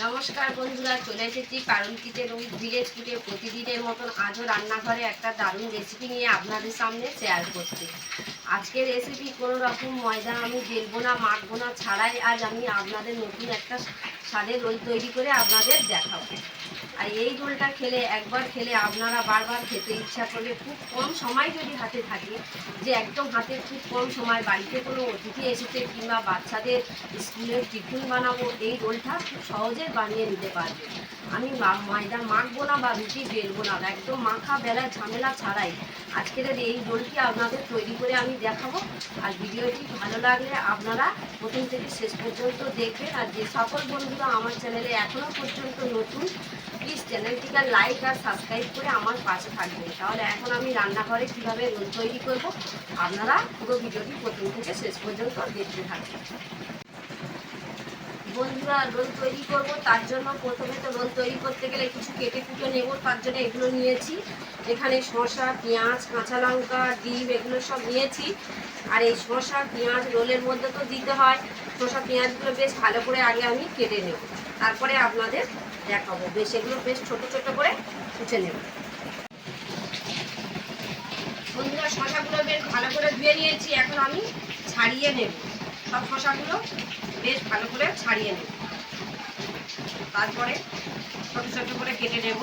নমস্কার বন্ধুরা, চলে এসেছি কারণ কিচেন ওই ভিলেজ ফুটে প্রতিদিনের মতন আজও রান্নাঘরে একটা দারুণ রেসিপি নিয়ে আপনাদের সামনে শেয়ার করছি। আজকের রেসিপি কোনো রকম ময়দা আমি বেলবো না, মাখবো না, ছাড়াই আজ আমি আপনাদের নতুন একটা স্বাদের রোল তৈরি করে আপনাদের দেখাবো। আর এই দোলটা খেলে, একবার খেলে আপনারা বারবার খেতে ইচ্ছা করবে খুব কম সময় যদি হাতে থাকে, যে একদম হাতে খুব কম সময় বাড়িতে কোনো অতিথি এসেছে কিংবা বাচ্চাদের স্কুলের টিফিন বানাবো, এই দোলটা খুব সহজে বানিয়ে নিতে পারবে। আমি ময়দা মাখবো না বা রুটি বেলবো না একদম মাখা বেলা ঝামেলা ছাড়াই। আজকের এই রোলটি আপনাদের তৈরি করে আমি দেখাবো, আর ভিডিওটি ভালো লাগলে আপনারা প্রথম থেকে শেষ পর্যন্ত দেখবেন। আর যে সকল বন্ধুরা আমার চ্যানেলে এখনও পর্যন্ত নতুন প্লিজ চ্যানেলটিকে লাইক আর সাবস্ক্রাইব করে আমার পাশে থাকবেন। তাহলে এখন আমি রান্নাঘরে কীভাবে রোল তৈরি করব, আপনারা পুরো ভিডিওটি প্রথম থেকে শেষ পর্যন্ত দেখতে থাকবেন। বন্ধুরা, রোল তৈরি করব। তার জন্য প্রথমে তো রোল তৈরি করতে গেলে কিছু কেটে কুটে নেব, তার জন্য এগুলো নিয়েছি। এখানে শসা, পেঁয়াজ, কাঁচা লঙ্কা, ডিম, এগুলো সব নিয়েছি। আর এই শশা পেঁয়াজ রোলের মধ্যে তো দিতে হয়। শসা, পেঁয়াজগুলো বেশ ভালো করে আগে আমি কেটে নেব। তারপরে আপনাদের দেখাবো। বেশ, এগুলো বেশ ছোট ছোট করে কুচে নেব। বন্ধুরা, শসাগুলো বেশ ভালো করে ধুয়ে নিয়েছি। এখন আমি ছাড়িয়ে নেব। সব শসাগুলো বেশ ভালো করে ছাড়িয়ে নেব। তারপরে ছোট ছোট করে কেটে নেব।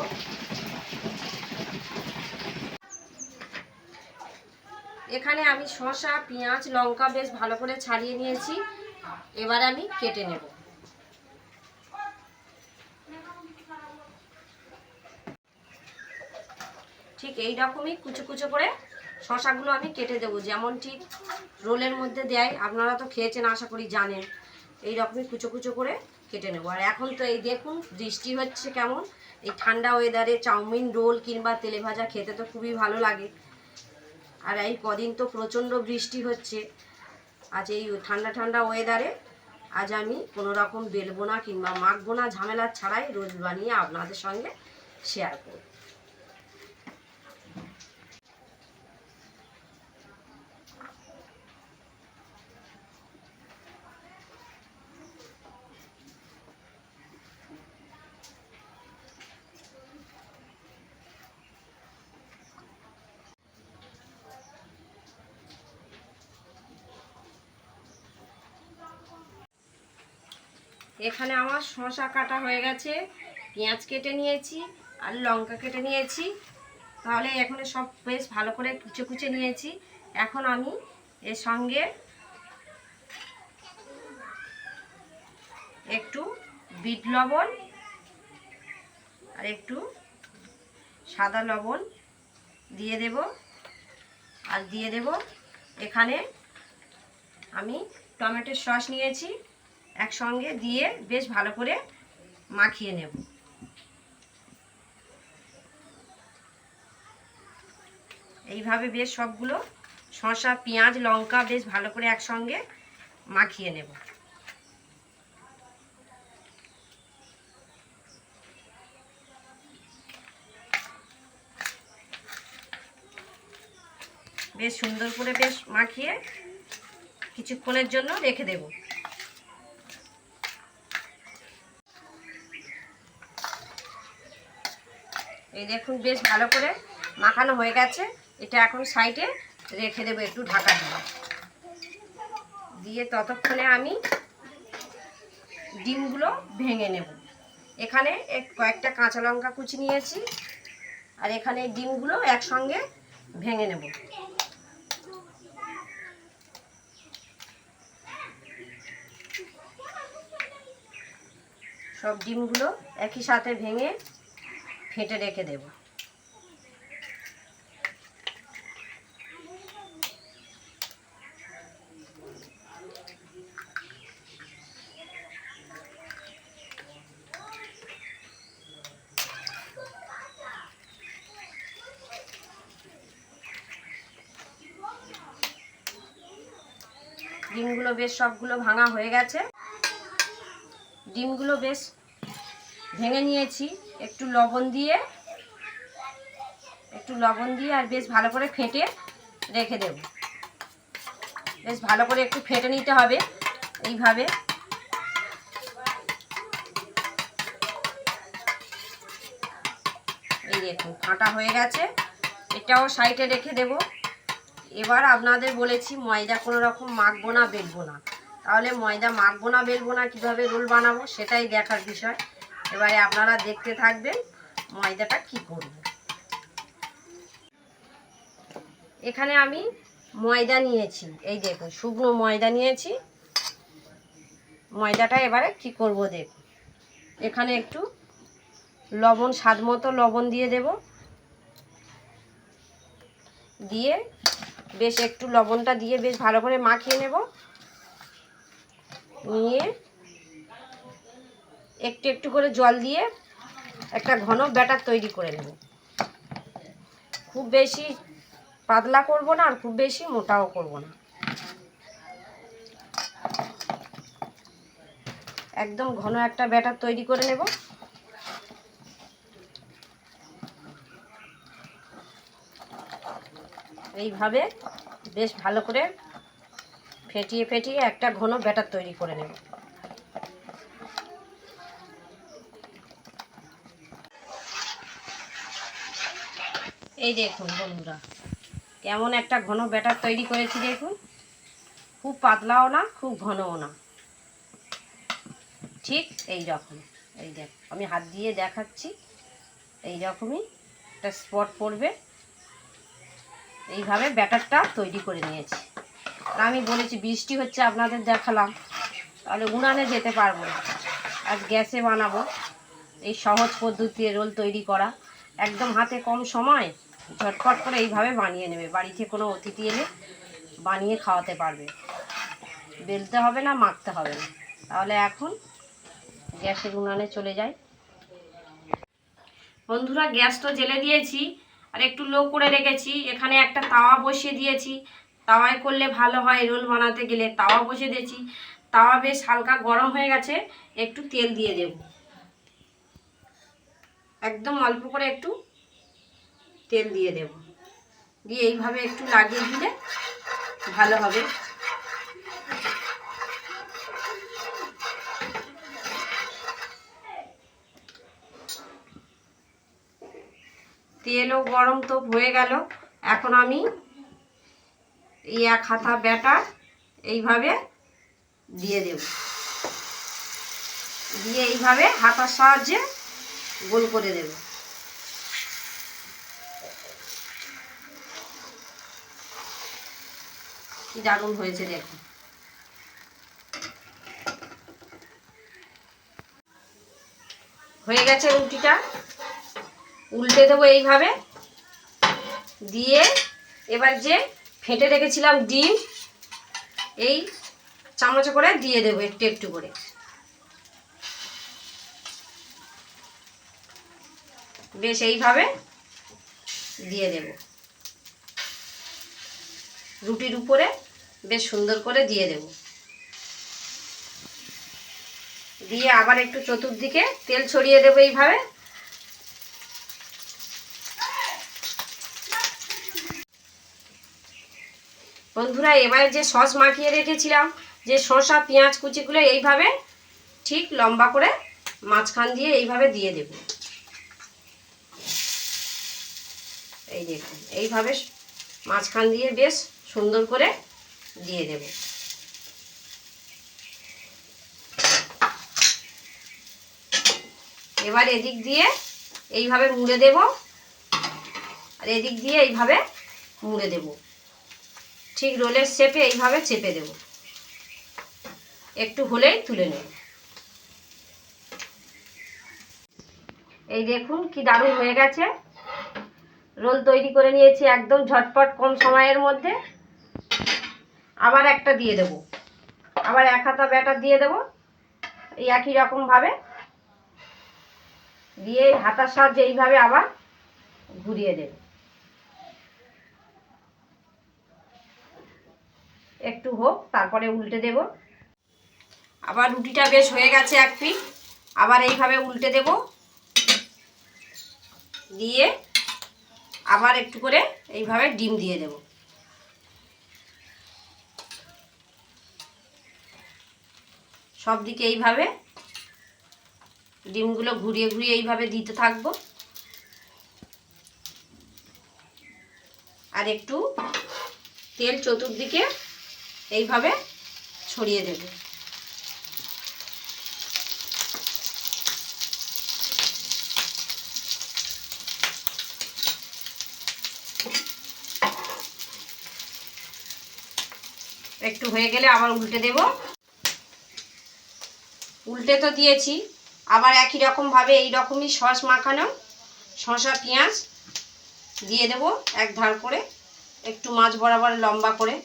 এখানে আমি শসা, পেঁয়াজ, লঙ্কা বেশ ভালো করে ছাড়িয়ে নিয়েছি। এবার আমি কেটে নেব। ঠিক এই রকমই কুচো কুচো করে শশাগুলো আমি কেটে দেবো। যেমন ঠিক রোলের মধ্যে দেয়, আপনারা তো খেয়েছেন, আশা করি জানেন। এই রকমই কুচো কুচো করে কেটে নেব। আর এখন তো এই দেখুন, বৃষ্টি হচ্ছে কেমন। এই ঠান্ডা ওয়েদারে চাউমিন রোল কিংবা তেলে ভাজা খেতে তো খুবই ভালো লাগে। আর এই কদিন তো প্রচণ্ড বৃষ্টি হচ্ছে। আজ এই ঠান্ডা ঠান্ডা ওয়েদারে আজ আমি কোনো রকম বেলবো না কিংবা মাখবো না। ঝামেলা ছাড়াই রোজ বানিয়ে আপনাদের সঙ্গে শেয়ার করব। এখানে আমার শসা কাটা হয়ে গেছে, পেঁয়াজ কেটে নিয়েছি আর লঙ্কা কেটে নিয়েছি। তাহলে এখানে সব বেশ ভালো করে কুচে কুচে নিয়েছি। এখন আমি এর সঙ্গে একটু বিট লবণ আর একটু সাদা লবণ দিয়ে দেব। আর দিয়ে দেব, এখানে আমি টমেটোর সস নিয়েছি। একসঙ্গে দিয়ে বেশ ভালো করে মাখিয়ে নেব। এইভাবে বেশ সবগুলো শসা, পেঁয়াজ, লঙ্কা বেশ ভালো করে একসঙ্গে মাখিয়ে নেব। বেশ সুন্দর করে বেশ মাখিয়ে কিছুক্ষণের জন্য রেখে দেবো। এই দেখুন, বেশ ভালো করে মাখানো হয়ে গেছে। এটা এখন সাইডে রেখে দেবো একটু ঢাকা দিয়ে। দিয়ে ততক্ষণে আমি ডিমগুলো ভেঙে নেব। এখানে কয়েকটা কাঁচা লঙ্কা কুচি নিয়েছি আর এখানে ডিমগুলো একসঙ্গে ভেঙে নেব। সব ডিমগুলো একই সাথে ভেঙে ফেটে রেখে দেব। ডিমগুলো বেশ সবগুলো ভাঙা হয়ে গেছে। ডিমগুলো বেশ ভেঙে নিয়েছি। একটু লবণ দিয়ে, একটু লবণ দিয়ে আর বেশ ভালো করে ফেটে রেখে দেব। বেশ ভালো করে একটু ফেটে নিতে হবে এইভাবে। এই দেখুন, ফাটা হয়ে গেছে। এটাও সাইডে রেখে দেব। এবার আপনাদের বলেছি, ময়দা কোনো রকম মাখবো না, বেলবো না। তাহলে ময়দা মাখবো না, বেলবো না, কীভাবে রোল বানাবো সেটাই দেখার বিষয়। এবারে আপনারা দেখতে থাকবেন ময়দাটা কি করব। এখানে আমি ময়দা নিয়েছি। এই দেখুন শুকনো ময়দা নিয়েছি। ময়দাটা এবারে কি করব দেখুন এখানে একটু লবণ, স্বাদ মতো লবণ দিয়ে দেব। দিয়ে বেশ একটু লবণটা দিয়ে বেশ ভালো করে মাখিয়ে নেব। নিয়ে একটু একটু করে জল দিয়ে একটা ঘন ব্যাটার তৈরি করে নেব। খুব বেশি পাতলা করব না আর খুব বেশি মোটাও করব না। একদম ঘন একটা ব্যাটার তৈরি করে নেব। এইভাবে বেশ ভালো করে ফেটিয়ে ফেটিয়ে একটা ঘন ব্যাটার তৈরি করে নেব। এই দেখুন বন্ধুরা, কেমন একটা ঘন ব্যাটার তৈরি করেছি দেখুন। খুব পাতলাও না, খুব ঘনও না। ঠিক এই রকম এই দেখ, আমি হাত দিয়ে দেখাচ্ছি, এই রকমই একটা স্পট পড়বে। এইভাবে ব্যাটারটা তৈরি করে নিয়েছি। আর আমি বলেছি, বৃষ্টি হচ্ছে আপনাদের দেখালাম, তাহলে উনানে যেতে পারব না। আজ গ্যাসে বানাবো, এই সহজ পদ্ধতিতে রোল তৈরি করা। একদম হাতে কম সময় ঝটপট করে এইভাবে বানিয়ে নেবে। বাড়িতে কোনো অতিথি এলে বানিয়ে খাওয়াতে পারবে। বেলতে হবে না, মাখতে হবে না। তাহলে এখন গ্যাসের উনানে চলে যাই। বন্ধুরা, গ্যাস তো জেলে দিয়েছি, আর একটু লো করে রেখেছি। এখানে একটা তাওয়া বসিয়ে দিয়েছি। তাওয়ায় করলে ভালো হয়, রোল বানাতে গেলে তাওয়া বসিয়ে দিয়েছি। তাওয়া বেশ হালকা গরম হয়ে গেছে, একটু তেল দিয়ে দেব। একদম অল্প করে একটু তেল দিয়ে দেব। দিয়ে এইভাবে একটু লাগিয়ে দিলে ভালো হবে। তেলও গরম তো হয়ে গেল। এখন আমি এই এক হাতা ব্যাটার এইভাবে দিয়ে দেব। দিয়ে এইভাবে হাতার সাহায্যে গোল করে দেব। কি দারুণ হয়েছে দেখুন হয়ে গেছে রুটিটা। উল্টে দেবো এইভাবে। দিয়ে এবার যে ফেটে রেখেছিলাম ডিম, এই চামচে করে দিয়ে দেবো একটু একটু করে। বেশ, এইভাবে দিয়ে দেব। রুটির উপরে বেশ সুন্দর করে দিয়ে দেব। দিয়ে আবার একটু চতুর্দিকে তেল ছড়িয়ে দেবো এইভাবে। বন্ধুরা, এবারে যে সস মাখিয়ে রেখেছিলাম, যে শসা, পেঁয়াজ, কুচিগুলো এইভাবে ঠিক লম্বা করে মাঝখান দিয়ে এইভাবে দিয়ে দেব। এই দেখুন, এইভাবে মাঝখান দিয়ে বেশ সুন্দর করে দিয়ে দেব। এবার এদিক দিয়ে এইভাবে মুড়ে দেব। আর এদিক দিয়ে এইভাবে মুড়ে দেবো। ঠিক রোলের শেপে এইভাবে চেপে দেব। একটু হলেই তুলে নেব। এই দেখুন কি দারুণ হয়ে গেছে। রোল তৈরি করে নিয়েছি একদম ঝটপট কম সময়ের মধ্যে। আবার একটা দিয়ে দেব। আবার এক হাতা ব্যাটার দিয়ে দেব। এই একই রকমভাবে দিয়ে হাতার সাহায্যে এইভাবে আবার ঘুরিয়ে দেব। একটু হোক, তারপরে উল্টে দেব। আবার রুটিটা বেশ হয়ে গেছে এক পিঠ। আবার এইভাবে উল্টে দেব। দিয়ে আবার একটু করে এইভাবে ডিম দিয়ে দেব। সব দিকে এইভাবে ডিমগুলো ঘুরিয়ে ঘুরিয়ে এইভাবে দিতে থাকব। আর একটু তেল চতুর্দিকে এইভাবে ছড়িয়ে দেব। একটু হয়ে গেলে আবার উল্টে দেব। উল্টে তো দিয়েছি। আবার একই রকমভাবে এই রকমই সস মাখানো। শসা, পেঁয়াজ দিয়ে দেব এক ধার করে। একটু মাছ বরাবর লম্বা করে।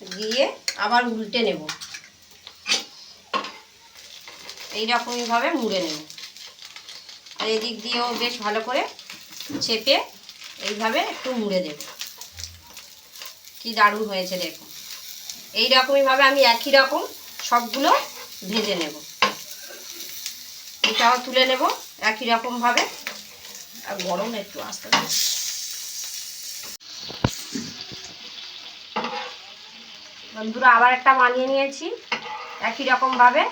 দিয়ে আবার উল্টে নেব। এইরকমইভাবে মুড়ে নেব। আর এদিক দিয়েও বেশ ভালো করে চেপে এইভাবে একটু মুড়ে দেব। কি দারুণ হয়েছে দেখুন এই রকমইভাবে আমি একই রকম সবগুলো ভেজে নেব। এটাও তুলে নেব একই রকমভাবে আর গরম একটু আস্তে আস্তে। বন্ধুরা, আবার একটা বানিয়ে নিয়েছি। একই রকমভাবে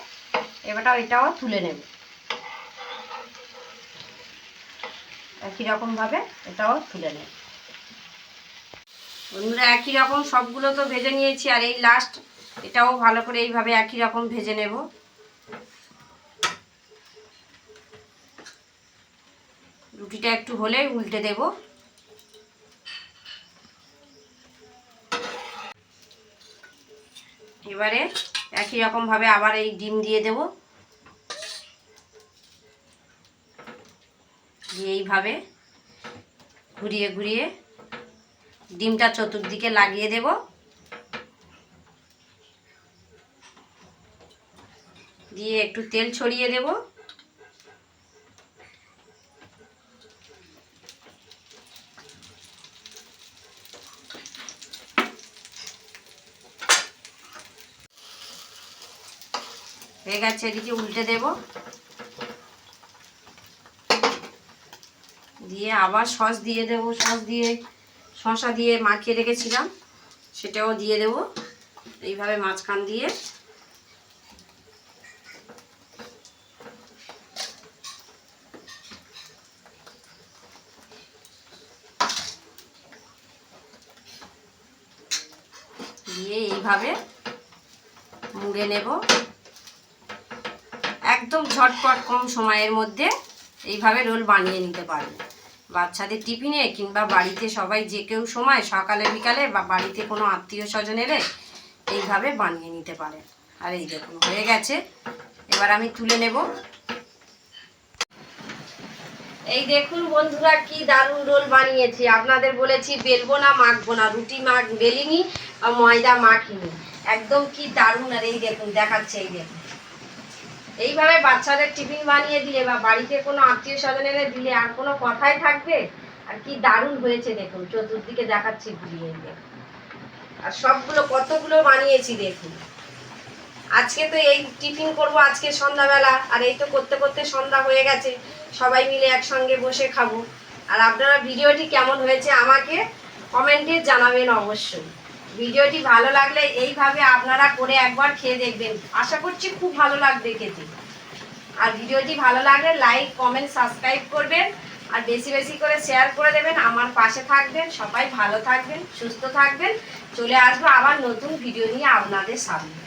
এবারটাও এটাও তুলে নেব। একই রকমভাবে এটাও তুলে নেব। বন্ধুরা, একই রকম সবগুলো তো ভেজে নিয়েছি, আর এই লাস্ট এটাও ভালো করে এইভাবে একই রকম ভেজে নেব। রুটিটা একটু হলে উল্টে দেব। এবারে একই রকমভাবে আবার এই ডিম দিয়ে দেব। এইভাবে ঘুরিয়ে ঘুরিয়ে ডিমটা চতুর্দিকে লাগিয়ে দেব। দিয়ে একটু তেল ছড়িয়ে দেব। হয়ে গেছে, এদিকে উল্টে দেব। দিয়ে আবার সস দিয়ে দেব, সস দিয়ে শসা দিয়ে মাখিয়ে রেখেছিলাম, সেটাও দিয়ে দেব। এইভাবে মাঝখান দিয়ে। দিয়ে এইভাবে মুড়ে নেব। একদম ঝটপট কম সময়ের মধ্যে এইভাবে রোল বানিয়ে নিতে পারবে। বাচ্চাদের টিফিনে কিংবা বাড়িতে সবাই যে কেউ সময়, সকালে, বিকালে বা বাড়িতে কোনো আত্মীয় স্বজন এলে এইভাবে বানিয়ে নিতে পারে। আর এই দেখুন, হয়ে গেছে। এবার আমি তুলে নেব। এই দেখুন বন্ধুরা, কি দারুণ রোল বানিয়েছি। আপনাদের বলেছি বেলবো না, মাখবো না, রুটি মাখ, বেলিনি ময়দা মাখিনি। একদম কি দারুণ, আর এই দেখুন, দেখাচ্ছে, এই দেখুন। এইভাবে বাচ্চাদের টিফিন বানিয়ে দিলে বা বাড়িতে কোনো আত্মীয় স্বজন এলে দিলে আর কোনো কথাই থাকবে? আর কি দারুণ হয়েছে দেখুন, চতুর্দিকে দেখাচ্ছি ঘুরিয়ে আর সবগুলো কতগুলো বানিয়েছি দেখুন। আজকে তো এই টিফিন করব আজকে সন্ধ্যাবেলা, আর এই তো করতে করতে সন্ধ্যা হয়ে গেছে, সবাই মিলে একসঙ্গে বসে খাব। আর আপনারা ভিডিওটি কেমন হয়েছে আমাকে কমেন্টে জানাবেন অবশ্যই। ভিডিওটি ভালো লাগলে এইভাবে আপনারা করে একবার খেয়ে দেখবেন। আশা করছি খুব ভালো লাগবে খেতে। আর ভিডিওটি ভালো লাগলে লাইক, কমেন্ট, সাবস্ক্রাইব করবেন আর বেশি বেশি করে শেয়ার করে দেবেন, আমার পাশে থাকবেন, সবাই ভালো থাকবেন, সুস্থ থাকবেন। চলে আসব আবার নতুন ভিডিও নিয়ে আপনাদের সামনে।